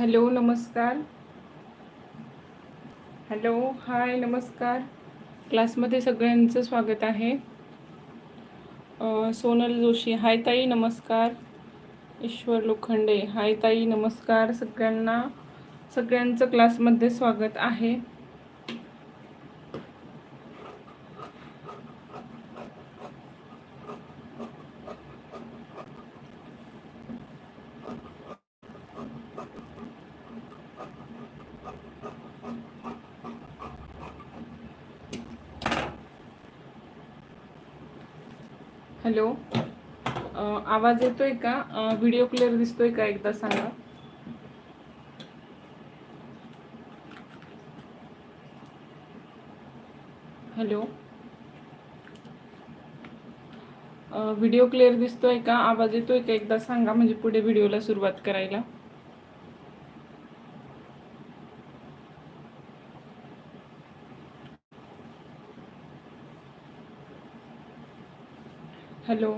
Hello नमस्कार. Hello hi नमस्कार. क्लासमध्ये सगळ्यांचं स्वागत आहे. सोनल जोशी हाय ताई नमस्कार. ईश्वर लोखंडे हाय ताई नमस्कार. सगळ्यांना सगळ्यांचं क्लासमध्ये स्वागत आहे. हॅलो. आवाज येतोय का? व्हिडिओ क्लिअर दिसतोय का एकदा सांगा. हॅलो. व्हिडिओ क्लिअर दिसतोय का? आवाज येतोय का? एकदा सांगा म्हणजे पुढे व्हिडिओला सुरुवात करायला. हॅलो.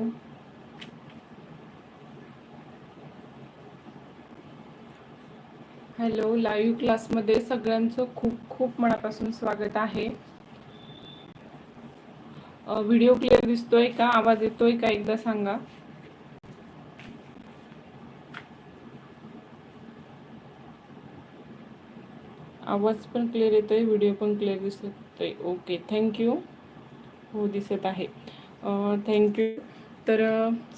हॅलो लाईव्ह क्लासमध्ये सगळ्यांचं खूप खूप मनापासून स्वागत आहे. व्हिडिओ क्लिअर दिसतोय का? आवाज येतोय का? एकदा सांगा. आवाज पण क्लिअर येतोय व्हिडिओ पण क्लिअर दिसतोय. Okay thank you. हो दिसत आहे. थँक्यू तर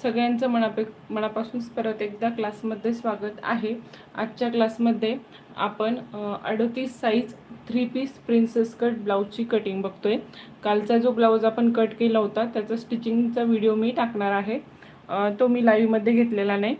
सगळ्यांचं मनापे मनापासून परत एकदा क्लासमध्ये स्वागत आहे. आजच्या क्लासमध्ये आपण अडतीस size three piece princess cut ब्लाऊजची cutting बघतो आहे कालचा जो ब्लाऊज आपण कट केला होता त्याचा स्टिचिंगचा व्हिडिओ मी टाकणार आहे. तो मी लाईव्हमध्ये घेतलेला नाही.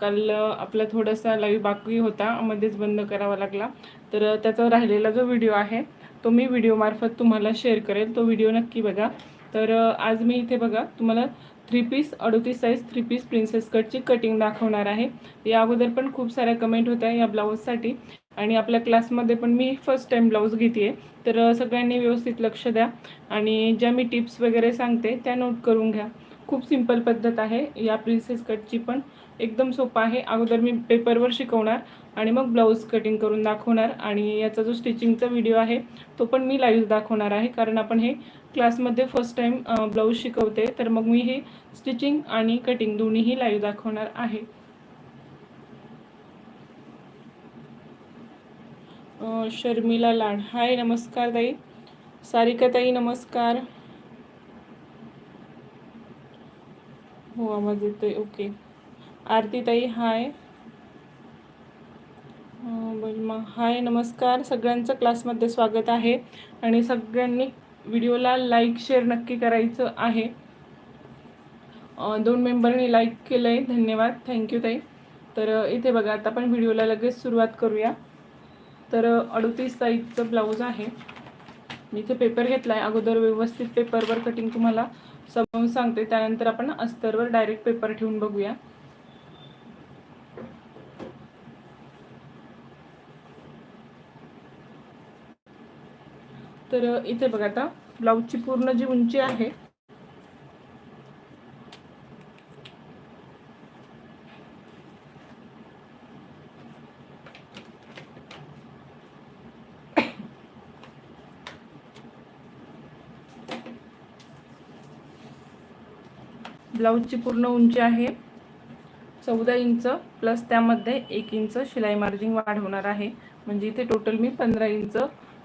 काल आपला थोडासा लाईव्ह बाकी होता मध्येच बंद करावा लागला. तर त्याचा राहिलेला जो व्हिडिओ आहे तो मी व्हिडिओमार्फत तुम्हाला शेअर करेल. तो व्हिडिओ नक्की बघा. तर आज मी इथे बघा तुम्हाला थ्री पीस अडतीस साईज थ्री पीस प्रिन्सेस कटची कटिंग दाखवणार आहे. या अगोदर पण खूप साऱ्या कमेंट होत्या या ब्लाऊजसाठी आणि आपल्या क्लासमध्ये पण मी फर्स्ट टाईम ब्लाऊज घेते तर सगळ्यांनी व्यवस्थित लक्ष द्या. आणि ज्या मी टिप्स वगैरे सांगते त्या नोट करून घ्या. खूप सिंपल पद्धत आहे या प्रिन्सेस कटची पण. एकदम सोपा आहे. अगोदर मी पेपरवर शिकवणार आणि मग ब्लाऊज कटिंग करून दाखवणार आणि याचा जो स्टिचिंगचा व्हिडिओ आहे तो पण मी लाईव्ह दाखवणार आहे. कारण आपण हे क्लासमध्ये फर्स्ट टाईम ब्लाऊज शिकवते तर मग मी हे स्टिचिंग आणि कटिंग दोन्हीही लाईव्ह दाखवणार आहे. शर्मिला लाड. हाय नमस्कार ताई. सारिका ताई नमस्कार. हो आवाज येतोय. ओके आरतीताई हाय. अं, हाय नमस्कार. सगळ्यांचं क्लासमध्ये स्वागत आहे. आणि सगळ्यांनी व्हिडिओला लाईक शेअर नक्की करायचं आहे. दोन मेंबरनी लाईक केलं आहे धन्यवाद थँक्यू ताई. तर इथे बघा आता आपण व्हिडिओला लगेच सुरुवात करूया. तर अडतीस साईजचं ब्लाऊज आहे. मी इथे पेपर घेतला आहे अगोदर व्यवस्थित पेपरवर कटिंग तुम्हाला समजावून सांगते. त्यानंतर आपण अस्तरवर डायरेक्ट पेपर ठेवून बघूया. तर इथे बघा आता ब्लाऊजची पूर्ण जी उंची आहे ब्लाऊजची पूर्ण उंची आहे चौदा इंच प्लस त्यामध्ये एक इंच शिलाई मार्जिन वाढवणार आहे. म्हणजे इथे टोटल मी पंधरा इंच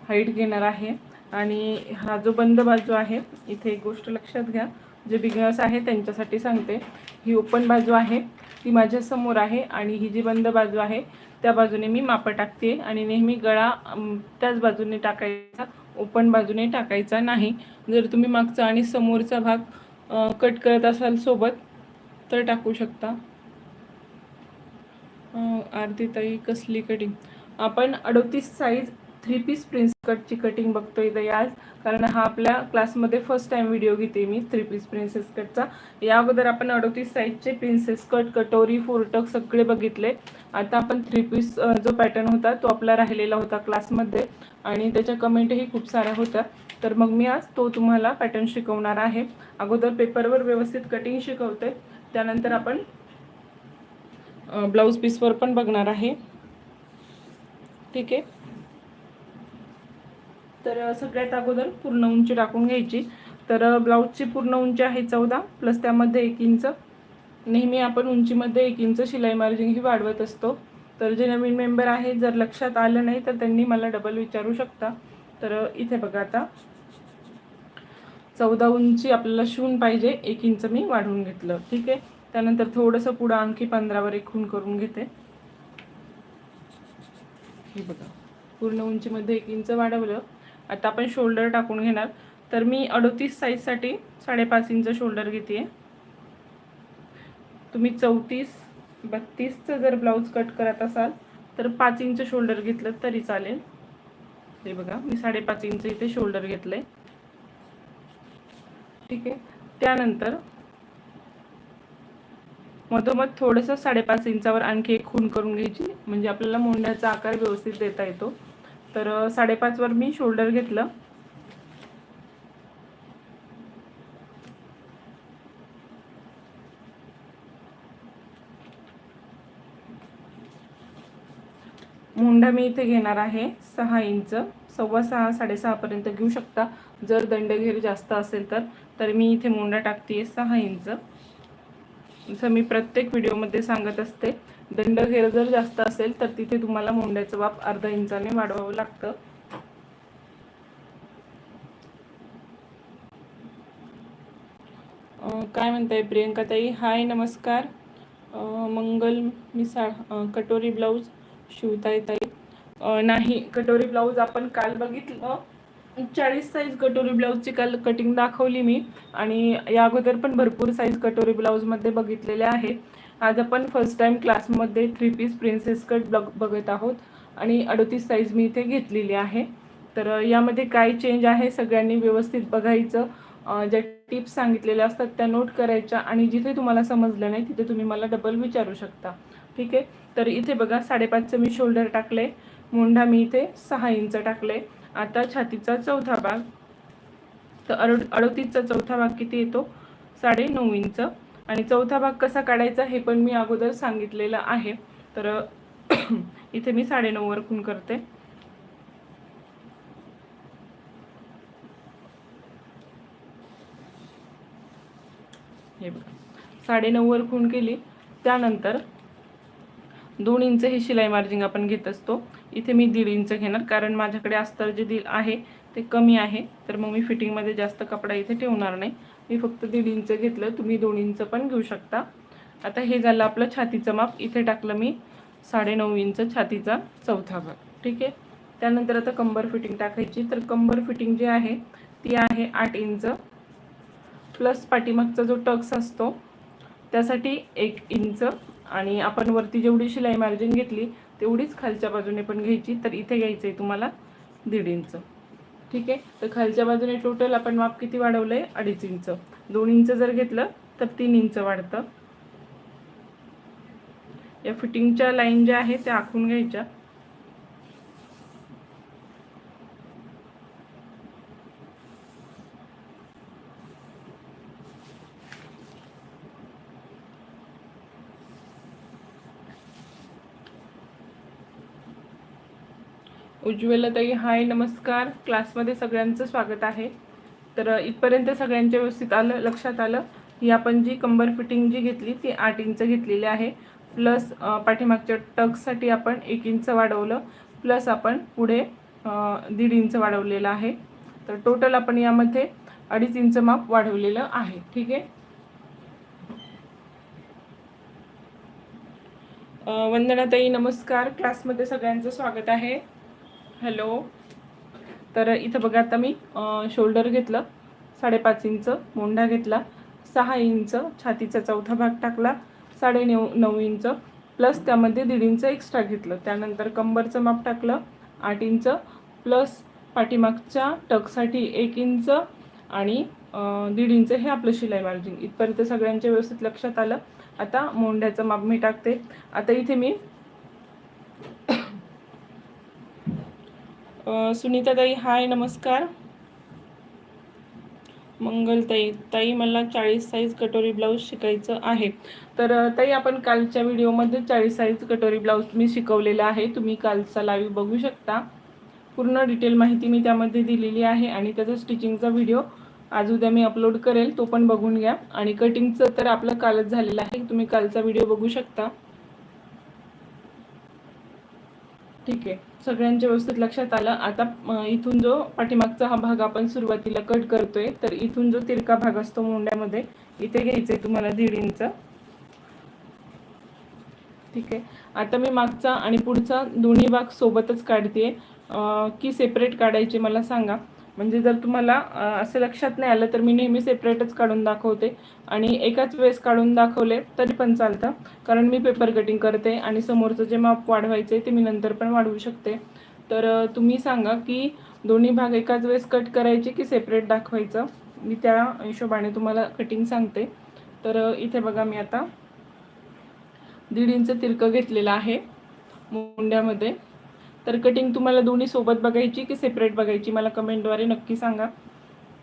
हाईट घेणार आहे. आणि हा जो बंद बाजू आहे इथे एक गोष्ट लक्षात घ्या. जे बिगनर्स आहे त्यांच्यासाठी सांगते. ही ओपन बाजू आहे ती माझ्यासमोर आहे आणि ही जी बंद बाजू आहे त्या बाजूने मी मापं टाकते आणि नेहमी गळा त्याच बाजूने टाकायचा ओपन बाजूने टाकायचा नाही. जर तुम्ही मागचा आणि समोरचा भाग कट करत असाल सोबत तर टाकू शकता. आरतीताई आरती ताई कसली कटिंग आपण अडोतीस साईज थ्री पीस प्रिन्स कटची कटिंग बघतो इथे आज कारण हा आपल्या क्लासमध्ये फर्स्ट टाइम व्हिडिओ घेते मी थ्री पीस प्रिन्सेस कटचा या अगोदर आपण अडोतीस साईजचे प्रिन्सेस कट कटोरी फोरटक सगळे बघितले. आता आपण थ्री पीस जो पॅटर्न होता तो आपला राहिलेला होता क्लासमध्ये आणि त्याच्या कमेंटही खूप साऱ्या होत्या. तर मग मी आज तो तुम्हाला पॅटर्न शिकवणार आहे. अगोदर पेपरवर व्यवस्थित कटिंग शिकवते. त्यानंतर आपण ब्लाऊज पीसवर पण बघणार आहे. ठीक आहे? तर सगळ्यात अगोदर पूर्ण उंची टाकून घ्यायची. तर ब्लाऊजची पूर्ण उंची आहे चौदा प्लस त्यामध्ये एक इंच. नेहमी आपण उंचीमध्ये एक इंच शिलाई मार्जिन ही वाढवत असतो. तर जे नवीन मेंबर आहेत जर लक्षात आलं नाही तर त्यांनी मला डबल विचारू शकता. तर इथे बघा आता. चौदा उंची आपल्याला शिवून पाहिजे एक इंच मी वाढवून घेतलं. ठीक आहे? त्यानंतर थोडंसं पुढं आणखी पंधरावर एक खून करून घेते. हे बघा. पूर्ण उंचीमध्ये एक इंच वाढवलं. आता आपण शोल्डर टाकून घेणार. तर मी अडोतीस साईजसाठी साडेपाच इंच शोल्डर घेते तुम्ही चौतीस बत्तीसचं जर ब्लाऊज कट करत असाल तर पाच इंच शोल्डर घेतलं तरी चालेल. हे बघा मी साडेपाच इंच इथे शोल्डर घेतलंय. ठीक आहे. त्यानंतर मधोमध थोडंसं साडेपाच इंचावर आणखी एक खून करून घ्यायची. म्हणजे आपल्याला मोंढ्याचा आकार व्यवस्थित देता येतो. तर साडेपाचवर मी शोल्डर घेतलं. मुंडा मी इथे घेणार आहे सहा इंच. सव्वा सहा साडेसहापर्यंत घेऊ शकता. जर दंडघेर जास्त असेल तर तर मी इथे मुंडा टाकते सहा इंच. जसं मी प्रत्येक व्हिडिओमध्ये सांगत असते दंडघेर जर जास्त असेल तर तिथे तुम्हाला मुंड्याचं वाप अर्धा इंचाने वाढवावं लागतं. काय म्हणताय प्रियंका ताई हाय नमस्कार. मंगल मिसाळ कटोरी ब्लाऊज शिवताय ताई. नाही कटोरी ब्लाऊज आपण काल बघितलं. चाळीस साईज कटोरी ब्लाऊजची काल कटिंग दाखवली मी. आणि या अगोदर पण भरपूर साईज कटोरी ब्लाऊजमध्ये बघितलेले आहे. आज आपण फर्स्ट टाइम क्लासमध्ये थ्री पीस प्रिन्सेस कट बघ बघत आहोत. आणि अडतीस साईज मी इथे घेतलेली आहे. तर यामध्ये काय चेंज आहे सगळ्यांनी व्यवस्थित बघायचं. ज्या टिप्स सांगितलेल्या असतात त्या नोट करायच्या. आणि जिथे तुम्हाला समजलं नाही तिथे तुम्ही मला डबल विचारू शकता. ठीक आहे? तर इथे बघा साडेपाचचं मी शोल्डर टाकले मुंढा मी इथे सहा इंच टाकले आता छातीचा चौथा भाग. तर अड अडतीसचा चौथा भाग किती येतो? साडे नऊ इंच. आणि चौथा भाग कसा काढायचा हे पण मी अगोदर सांगितलेलं आहे. तर इथे मी साडे नऊवर खून करते. हे बघा. साडे नऊवर खून केली. त्यानंतर दोन इंच ही शिलाई मार्जिंग आपण घेत असतो. इथे मी दीड इंच घेणार कारण माझ्याकडे अस्तर जे दिल आहे ते कमी आहे. तर मग मी फिटिंगमध्ये जास्त कपडा इथे ठेवणार नाही. मी फक्त दीड इंच घेतलं तुम्ही दोन इंच पण घेऊ शकता. आता हे झालं आपलं छातीचं माप. इथे टाकलं मी साडेनऊ इंच छातीचा चौथा भाग. ठीक आहे? त्यानंतर आता कंबर फिटिंग टाकायची. तर कंबर फिटिंग जी आहे ती आहे आठ इंच. प्लस पाठीमागचा जो टक्स असतो त्यासाठी एक इंच. आणि आपण वरती जेवढी शिलाई मार्जिन घेतली तेवढीच खालच्या बाजूने पण घ्यायची. तर इथे घ्यायचं आहे तुम्हाला दीड इंच. ठीक आहे? तर खालच्या बाजूने टोटल आपण माप किती वाढवलं आहे अडीच इंच. दोन इंच जर घेतलं तर तीन इंच वाढतं. या फिटिंगच्या लाईन ज्या आहेत त्या आखून घ्यायच्या. उज्ज्वलताई हाय नमस्कार. क्लासमध्ये सगळ्यांचं स्वागत आहे. तर इथपर्यंत सगळ्यांच्या व्यवस्थित आलं लक्षात आलं. ही आपण जी कंबर फिटिंग जी घेतली ती आठ इंच घेतलेली आहे. प्लस पाठीमागच्या टक्ससाठी आपण एक इंच वाढवलं. प्लस आपण पुढे दीड इंच वाढवलेलं आहे. तर टोटल आपण यामध्ये अडीच इंच माप वाढवलेलं आहे. ठीक आहे? वंदनाताई नमस्कार. क्लासमध्ये सगळ्यांचं स्वागत आहे. हॅलो. तर इथं बघा आता मी शोल्डर घेतलं साडेपाच इंच मोंढा घेतला सहा इंच छातीचा चौथा भाग टाकला साडे नऊ नऊ इंच प्लस त्यामध्ये दीड इंच एक्स्ट्रा घेतलं. त्यानंतर कंबरचं माप टाकलं आठ इंच प्लस पाठीमागच्या टकसाठी एक इंच आणि दीड इंच हे आपलं शिलाई मार्जिन. इथपर्यंत सगळ्यांच्या व्यवस्थित लक्षात आलं. आता मोंढ्याचं माप मी टाकते. आता इथे मी सुनीताताई हाय नमस्कार. मंगलताई ताई मला चाळीस साईज कटोरी ब्लाऊज शिकायचं आहे. तर ताई आपण कालच्या व्हिडिओमध्ये चाळीस साईज कटोरी ब्लाऊज मी शिकवलेला आहे. तुम्ही कालचा लाईव्ह बघू शकता. पूर्ण डिटेल माहिती मी त्यामध्ये दिलेली आहे आणि त्याचा स्टिचिंगचा व्हिडिओ आज उद्या मी अपलोड करेल तो पण बघून घ्या. आणि कटिंगचं तर आपलं कालच झालेलं आहे. तुम्ही कालचा व्हिडिओ बघू शकता. ठीक आहे. सगळ्यांच्या व्यवस्थित लक्षात आलं. आता इथून जो पाठीमागचा हा भाग आपण सुरुवातीला कट करतोय तर इथून जो तिरका भाग असतो मोंड्यामध्ये इथे घ्यायचंय तुम्हाला दीड इंच. ठीक आहे. आता मी मागचा आणि पुढचा दोन्ही भाग सोबतच काढते की सेपरेट काढायचे मला सांगा. म्हणजे जर तुम्हाला असं लक्षात नाही आलं तर मी नेहमी सेपरेटच काढून दाखवते. आणि एकाच वेळेस काढून दाखवले तरी पण चालतं. कारण मी पेपर कटिंग करते आणि समोरचं जे माप वाढवायचं आहे ते मी नंतर पण वाढवू शकते. तर तुम्ही सांगा की दोन्ही भाग एकाच वेळेस कट करायचे की सेपरेट दाखवायचं? मी त्या हिशोबाने तुम्हाला कटिंग सांगते. तर इथे बघा मी आता दीड इंच तिरकं घेतलेलं आहे मुंड्यामध्ये. तर कटिंग तुम्हाला दोन्ही सोबत बघायची की सेपरेट बघायची? मला कमेंटद्वारे नक्की सांगा.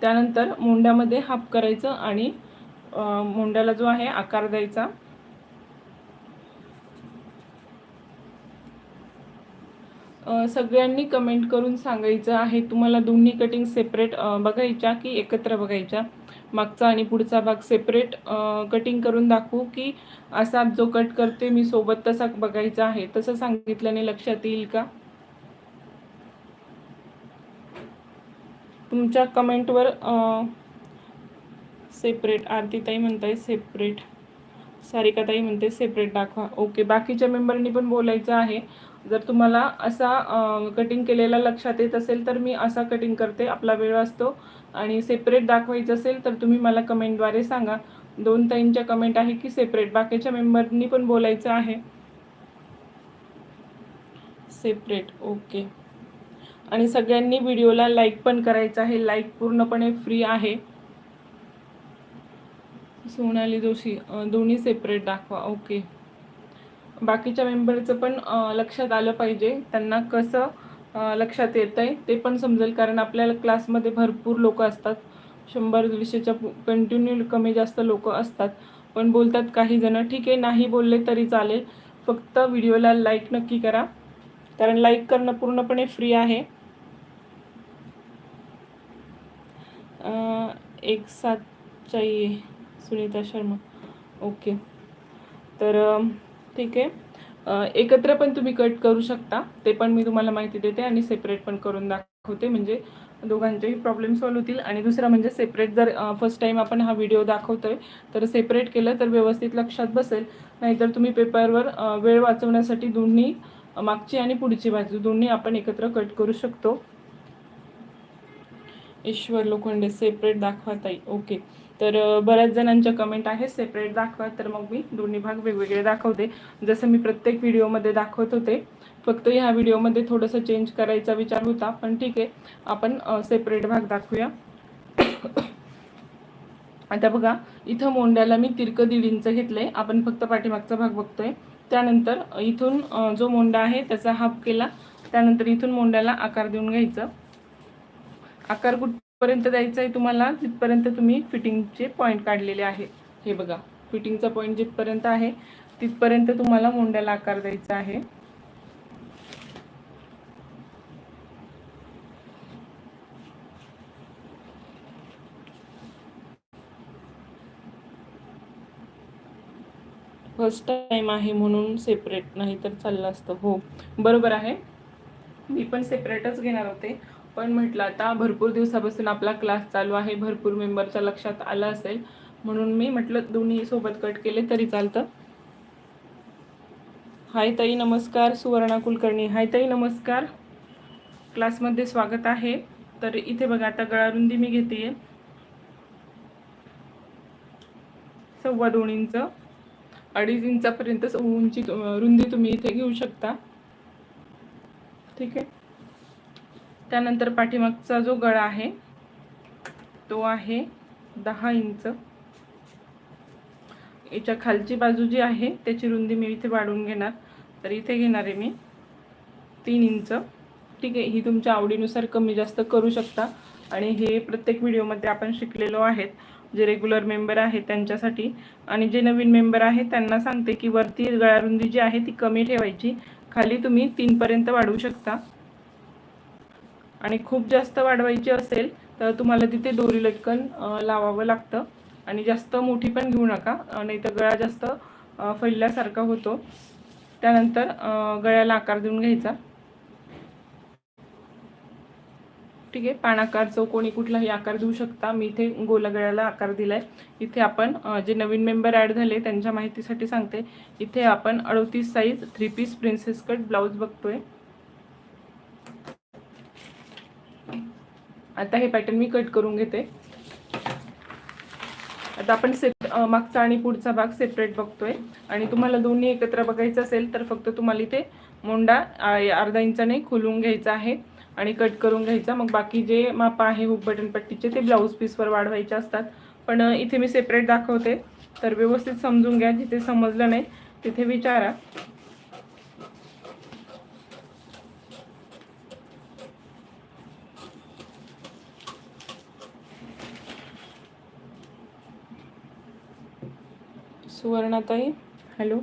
त्यानंतर मोंड्यामध्ये हाफ करायचं आणि मोंड्याला जो आहे आकार द्यायचा. सगळ्यांनी कमेंट करून सांगायचं आहे तुम्हाला दोन्ही कटिंग सेपरेट बघायच्या की एकत्र बघायच्या? मागचा आणि पुढचा भाग सेपरेट कटिंग करून दाखवू की असा जो कट करते मी सोबत तसा बघायचा आहे? तसं सांगितल्याने लक्षात येईल का? तुमच्या कमेंटवर सेपरेट आरतीताई म्हणताय सेपरेट सारिकाताई म्हणते सेपरेट दाखवा. ओके बाकीच्या मेंबरनी पण बोलायचं आहे. जर तुम्हाला असा कटिंग केलेला लक्षात येत असेल तर मी असा कटिंग करते. आपला वेळ असतो. आणि सेपरेट दाखवायचं असेल तर तुम्ही मला कमेंटद्वारे सांगा. दोन ताईंच्या कमेंट आहे की सेपरेट बाकीच्या मेंबरनी पण बोलायचं आहे. सेपरेट ओके आणि सगळ्यांनी व्हिडिओला लाईक पण करायचं आहे. लाईक पूर्णपणे फ्री आहे. सोनाली जोशी दोन्ही सेपरेट दाखवा. ओके बाकीच्या मेंबरचं पण लक्षात आलं पाहिजे. त्यांना कसं लक्षात येतं आहे ते पण समजेल. कारण आपल्याला क्लासमध्ये भरपूर लोक असतात. शंभर दीडशेच्या कंटिन्यू कमी जास्त लोक असतात. पण बोलतात काही जण ठीक आहे नाही बोलले तरी चालेल. फक्त व्हिडिओला लाईक नक्की करा. कारण लाईक करणं पूर्णपणे फ्री आहे. एक साथ चाहिए सुनीता शर्मा. ओके तर ठीक आहे. एकत्र पण तुम्ही कट करू शकता. ते पण मी तुम्हाला माहिती देते आणि सेपरेट पण करून दाखवते. म्हणजे दोघांचेही प्रॉब्लेम सॉल्व्ह होतील. आणि दुसरा म्हणजे सेपरेट जर फर्स्ट टाईम आपण हा व्हिडिओ दाखवतोय तर सेपरेट केलं तर व्यवस्थित लक्षात बसेल. नाहीतर तुम्ही पेपरवर वेळ वाचवण्यासाठी दोन्ही मागची आणि पुढची बाजू दोन्ही आपण एकत्र कट करू शकतो. ईश्वर लोखंडे सेपरेट दाखवा ताई. ओके तर बऱ्याच जणांच्या कमेंट आहे सेपरेट दाखवा. तर मग मी दोन्ही भाग वेगवेगळे दाखवते. जसं मी प्रत्येक व्हिडिओमध्ये दाखवत होते फक्त ह्या व्हिडिओमध्ये थोडंसं चेंज करायचा विचार होता पण ठीक आहे. आपण सेपरेट भाग दाखवूया. आता बघा इथं मोंड्याला मी तिरकं दीड इंच घेतलंय. आपण फक्त पाठीमागचा भाग बघतोय. त्यानंतर इथून जो मोंडा आहे त्याचा हाफ केला. त्यानंतर इथून मोंड्याला आकार देऊन घ्यायचं. आकार कुठपर्यंत द्यायचा आहे तुम्हाला? जिथपर्यंत तुम्ही फिटिंगचे पॉईंट काढलेले आहे. हे बघा फिटिंगचा पॉईंट जिथपर्यंत आहे तिथपर्यंत तुम्हाला मोंड्याला आकार द्यायचा आहे. फर्स्ट टाईम आहे म्हणून सेपरेट नाही तर चाललं असतं. हो बरोबर आहे. मी पण सेपरेटच घेणार होते. पण म्हटलं आता भरपूर दिवसापासून आपला क्लास चालू आहे भरपूर मेंबरच्या लक्षात आलं असेल. म्हणून मी म्हटलं दोन्ही सोबत कट केले तरी चालतं. हाय ताई नमस्कार. सुवर्णा कुलकर्णी. हाय ताई नमस्कार. क्लासमध्ये स्वागत आहे. तर इथे बघा आता गळारुंदी मी घेते सव्वा दोन इंच अडीच इंचापर्यंत उंची रुंदी तुम्ही इथे घेऊ शकता. ठीक आहे? त्यानंतर पाठीमागचा जो गळा आहे तो आहे दहा इंच. याच्या खालची बाजू जी आहे त्याची रुंदी मी इथे वाढवून घेणार. तर इथे घेणार आहे मी तीन इंच. ठीक आहे ही तुमच्या आवडीनुसार कमी जास्त करू शकता. आणि हे प्रत्येक व्हिडिओमध्ये आपण शिकलेलो आहेत. जे रेग्युलर मेंबर आहेत त्यांच्यासाठी. आणि जे नवीन मेंबर आहेत त्यांना सांगते की वरती गळारुंदी जी आहे ती कमी ठेवायची. खाली तुम्ही तीनपर्यंत वाढवू शकता. आणि खूप जास्त वाढवायची असेल तर तुम्हाला तिथे दोरी लटकन लावावं लागतं. आणि जास्त मोठी पण घेऊ नका नाही तर गळा जास्त फैलल्यासारखा होतो. त्यानंतर गळ्याला आकार देऊन घ्यायचा. ठीक आहे पानाकार चौकोणी कुठलाही आकार देऊ शकता. मी इथे गोला गळ्याला आकार दिलाय. इथे आपण जे नवीन मेंबर ॲड झाले त्यांच्या माहितीसाठी सांगते. इथे आपण अडतीस size three piece princess cut blouse बघतोय. आता हे पॅटर्न मी कट करून घेते. आता आपण सेप मागचा आणि पुढचा भाग सेपरेट बघतोय. आणि तुम्हाला दोन्ही एकत्र बघायचं असेल तर फक्त तुम्हाला इथे मोंडा अर्धा इंचाने खुलून घ्यायचा आहे आणि कट करून घ्यायचा. मग बाकी जे माप आहे हुक बटन पट्टीचे ते ब्लाऊज पीसवर वाढवायचे असतात. पण इथे मी सेपरेट दाखवते. तर व्यवस्थित समजून घ्या. जिथे समजलं नाही तिथे विचारा. सुवर्णाताई हॅलो.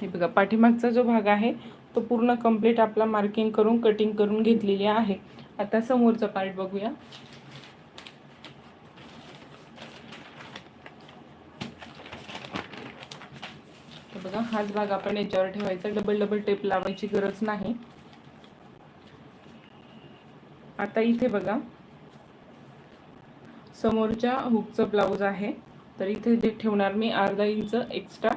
हे बघा पाठीमागचा जो भाग आहे तो पूर्ण कंप्लीट आपला मार्किंग करून कटिंग करून घेतलेली आहे. आता समोरचा पार्ट बघूया. बघा हाच भाग आपण याच्यावर ठेवायचा. डबल डबल टेप लावायची गरज नाही. आता इथे बघा समोरच्या हुकचं ब्लाऊज आहे. तर इथे जे ठेवणार मी अर्धा इंच एक्स्ट्रा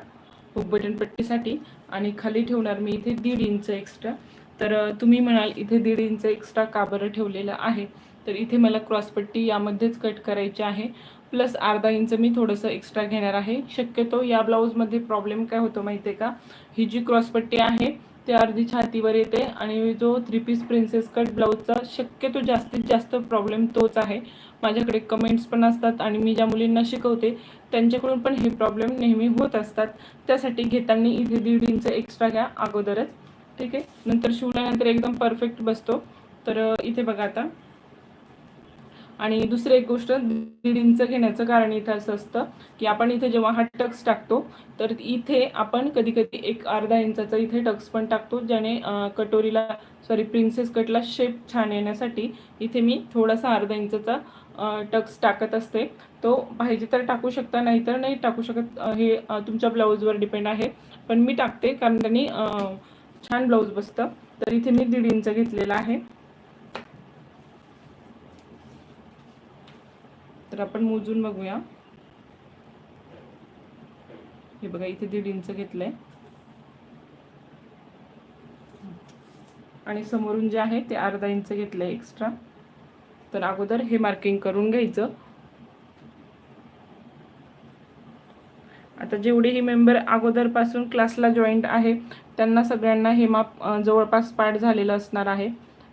हुक बटन पट्टीसाठी. आणि खाली ठेवणार मी इथे दीड इंच एक्स्ट्रा तर तुम्ही म्हणाल इथे दीड इंच एक्स्ट्रा का बरं ठेवलेलं आहे? तर इथे मला क्रॉसपट्टी यामध्येच कट करायची आहे. प्लस अर्धा इंच मी थोडंसं एक्स्ट्रा घेणार आहे. शक्यतो या ब्लाऊजमध्ये प्रॉब्लेम काय होतो माहिती आहे का? ही जी क्रॉसपट्टी आहे ते अर्धी छातीवर येते आणि जो थ्री पीस प्रिन्सेस कट ब्लाऊजचा शक्यतो जास्तीत जास्त प्रॉब्लेम तोच आहे. माझ्याकडे कमेंट्स पण असतात आणि मी ज्या मुलींना शिकवते त्यांच्याकडून पण हे प्रॉब्लेम नेहमी होत असतात. त्यासाठी घेताना इथे दीड इंच एक्स्ट्रा घ्या अगोदरच. ठीक आहे? नंतर शिवल्यानंतर एकदम परफेक्ट बसतो. तर इथे बघा आता. आणि दुसरी एक गोष्ट दीड इंच घेण्याचं कारण इथं असं असतं की आपण इथे जेव्हा हा टक्स टाकतो तर इथे आपण कधी कधी एक अर्धा इंचाचा इथे टक्स पण टाकतो ज्याने कटोरीला सॉरी प्रिन्सेस कटला शेप छान येण्यासाठी इथे मी थोडासा अर्धा इंचाचा टक्स टाकत असते. तो पाहिजे तर टाकू शकता नाही तर नाही टाकू शकत हे तुमच्या ब्लाऊजवर डिपेंड आहे. पण मी टाकते कारण त्यांनी छान ब्लाऊज बसतं. तर इथे मी दीड इंच घेतलेला आहे. तर आपण मोजून बघूया. हे बघा इथे दीड इंच घेतलंय. आणि समोरून जे आहे ते अर्धा इंच घेतलंय एक्स्ट्रा तर अगोदर हे मार्किंग करून घ्यायचं. आता जेवढेही मेंबर अगोदरपासून क्लासला जॉईंट आहे त्यांना सगळ्यांना हे माप जवळपास पाठ झालेलं असणार आहे.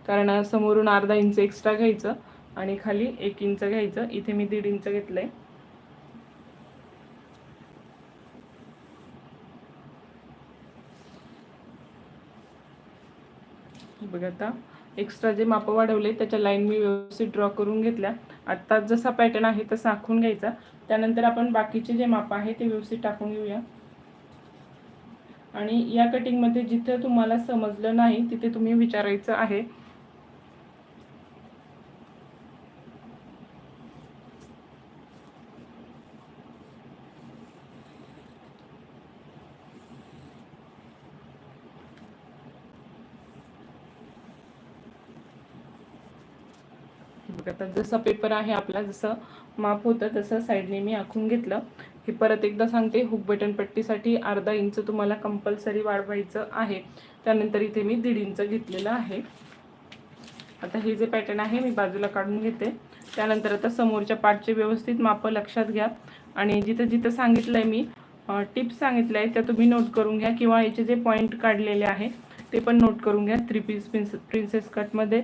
कारण समोरून अर्धा इंच एक्स्ट्रा घ्यायचं. आणि खाली एक इंच घ्यायचं. इथे मी दीड इंच घेतलंय. आहे बघा आता एक्स्ट्रा जे मापं वाढवले त्याच्या लाईन मी व्यवस्थित ड्रॉ करून घेतल्या. आत्ता जसा पॅटर्न आहे तसा आखून घ्यायचा. त्यानंतर आपण बाकीचे जे माप आहे ते व्यवस्थित टाकून घेऊया. आणि या कटिंगमध्ये जिथं तुम्हाला समजलं नाही तिथे तुम्ही विचारायचं आहे करतात आता जसा पेपर आहे आपला जसं माप होतं तसं साईडने मी आखून घेतलं. हे परत एकदा सांगते हुक बटन पट्टीसाठी अर्धा इंच तुम्हाला कंपल्सरी वाढवायचं आहे. त्यानंतर इथे मी दीड इंच घेतलेलं आहे. आता हे जे पॅटर्न आहे मी बाजूला काढून घेते. त्यानंतर आता समोरच्या पाठचे व्यवस्थित मापं लक्षात घ्या. आणि जिथं जिथं सांगितलं आहे मी टिप्स सांगितल्या आहेत त्या तुम्ही नोट करून घ्या किंवा याचे जे पॉईंट काढलेले आहे ते पण नोट करून घ्या. थ्री पीस प्रिन्स प्रिन्सेस कटमध्ये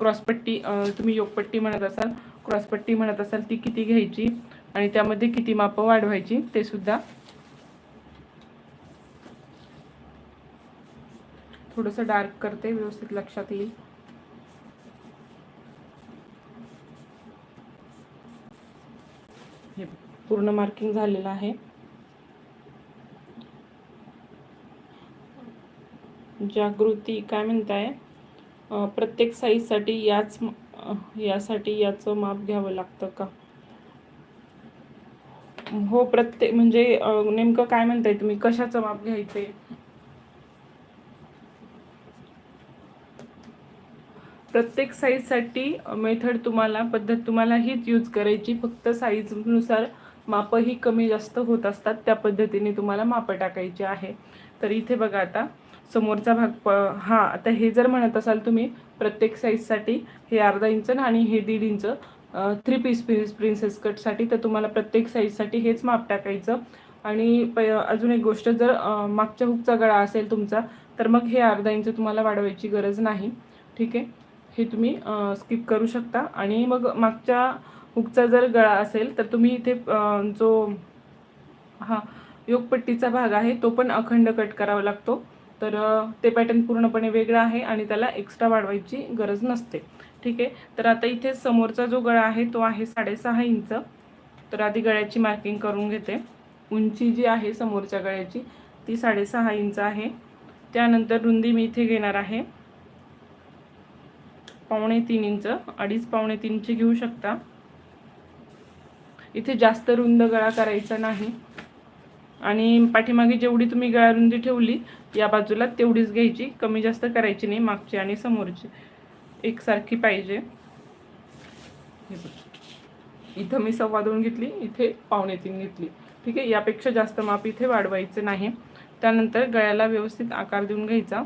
क्रॉसपट्टी तुम्ही योगपट्टी म्हणत असाल क्रॉसपट्टी म्हणत असाल ती किती घ्यायची आणि त्यामध्ये किती मापं वाढवायची ते सुद्धा थोडंसं डार्क करते व्यवस्थित लक्षात येईल. हे पूर्ण मार्किंग झालेलं आहे. जागृती काय म्हणताय? प्रत्येक साईजसाठी याच यासाठी याचं माप घ्यावं लागतं का? हो प्रत्येक म्हणजे नेमकं काय म्हणताय तुम्ही? कशाचं माप घ्यायचंय प्रत्येक साईजसाठी मेथड तुम्हाला पद्धत तुम्हाला हीच यूज करायची. फक्त साईजनुसार मापही कमी जास्त होत असतात. त्या पद्धतीने तुम्हाला मापं टाकायची आहे. तर इथे बघा आता समोरचा भाग प हां आता हे जर म्हणत असाल तुम्ही प्रत्येक साईजसाठी हे अर्धा इंच आणि हे दीड inch three piece piece princess कटसाठी तर तुम्हाला प्रत्येक साईजसाठी हेच माप टाकायचं. आणि प अजून एक गोष्ट जर मागच्या हुकचा गळा असेल तुमचा तर मग हे अर्धा इंच तुम्हाला वाढवायची गरज नाही. ठीक आहे? हे तुम्ही स्किप करू शकता. आणि मग मागच्या हुकचा जर गळा असेल तर तुम्ही इथे जो हा योगपट्टीचा भाग आहे तो पण अखंड कट करावा लागतो. तर ते पॅटर्न पूर्णपणे वेगळं आहे आणि त्याला एक्स्ट्रा वाढवायची गरज नसते. ठीक आहे? तर आता इथे समोरचा जो गळा आहे तो आहे साडेसहा इंच. तर आधी गळ्याची मार्किंग करून घेते. उंची जी आहे समोरच्या गळ्याची ती साडेसहा इंच आहे. त्यानंतर रुंदी मी इथे घेणार आहे. पावणे तीन इंच. अडीच पावणे तीनची घेऊ शकता. इथे जास्त रुंद गळा करायचा नाही. आणि पाठीमागे जेवढी तुम्ही गळा रुंदी ठेवली या बाजूला तेवढीच घ्यायची. कमी जास्त करायची नाही मागची आणि समोरची. एकसारखी पाहिजे. इथं मी सव्वा दोन घेतली इथे पावणे तीन घेतली. ठीक आहे यापेक्षा जास्त माप इथे वाढवायचं नाही. त्यानंतर गळ्याला व्यवस्थित आकार देऊन घ्यायचा.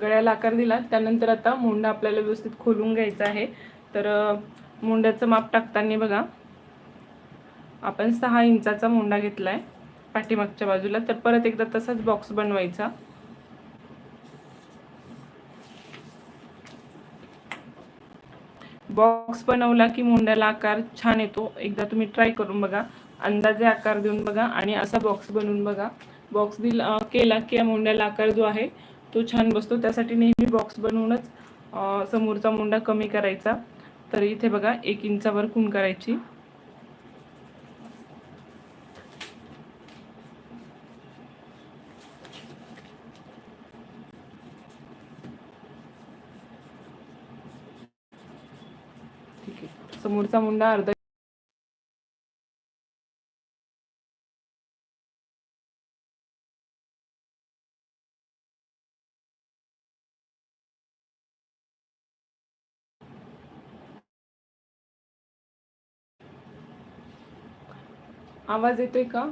गळ्याला आकार दिला त्यानंतर आता मुंडा आपल्याला व्यवस्थित खोलून घ्यायचा आहे. तर मुंड्याचं माप टाकताना बघा. आपण सहा इंचाचा मुंडा घेतला आहे पाठीमागच्या बाजूला. तर परत एकदा तसाच बॉक्स बनवायचा. बॉक्स बनवला की मुंड्याला आकार छान येतो. एकदा तुम्ही ट्राय करून बघा. अंदाजे आकार देऊन बघा आणि असा बॉक्स बनवून बघा. बॉक्स दिला केला की या मुंड्याला आकार जो आहे तो छान बसतो. त्यासाठी नेहमी बॉक्स बनवूनच समोरचा मुंडा कमी करायचा. तर इथे बघा एक इंचावर खून करायची ठीक आहे समोरचा मुंडा अर्धा आवाज येतोय का?